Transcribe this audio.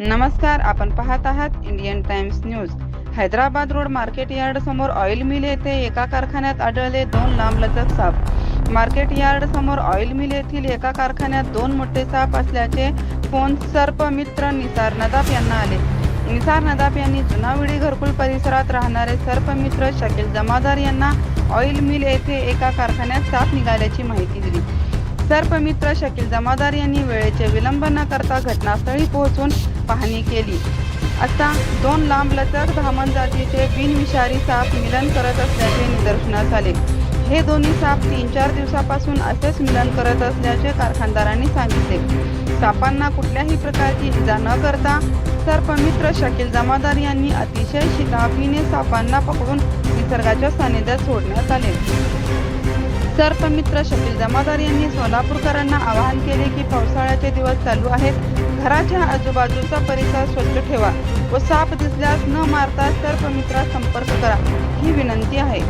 नमस्कार आपण पाहत आहात Indian Times news Hyderabad road market yard समोर ऑइल मिल येथे एका कारखान्यात आढळले दोन लांबलचक साप. मार्केट यार्ड समोर ऑइल मिल येथील एका कारखान्यात दोन मोठे साप असल्याचे फोन सर्प मित्र निसार नदाफ यांना आले. निसार नदाप यांनी जुनाविडी घरकुल परिसरात राहणारे सर्पमित्र शकील जमादार यांना ऑइल मिल येथे एका कारखान्यात साप निघाल्याची माहिती दिली. सर्पमित्र शकील जमादार यांनी वेळेचे विलंब न करता घटनास्थळी पोहोचून पाहणी केली. असता दोन लांब लचक धामण जातीचे बिनविषारी साप मिलन करत असल्याचे निदर्शनास आले. हे दोन्ही साप तीन चार दिवसापासून असेच मिलन करत असल्याचे कारखानदारांनी सांगितले. सापांना कुठल्याही प्रकारची इजा न करता सर्पमित्र शकील जमादार यांनी अतिशय शिताफीने सापांना पकडून निसर्गाच्या सानिध्यात सोडण्यात आले. सर्पमित्र शकील जमादार यांनी सोलापूरकरांना आवाहन केले की पावसाळ्याचे दिवस चालू आहेत. घराच्या आजूबाजूचा परिसर स्वच्छ ठेवा व साप दिसल्यास न मारता सर्पमित्रास संपर्क करा ही विनंती आहे.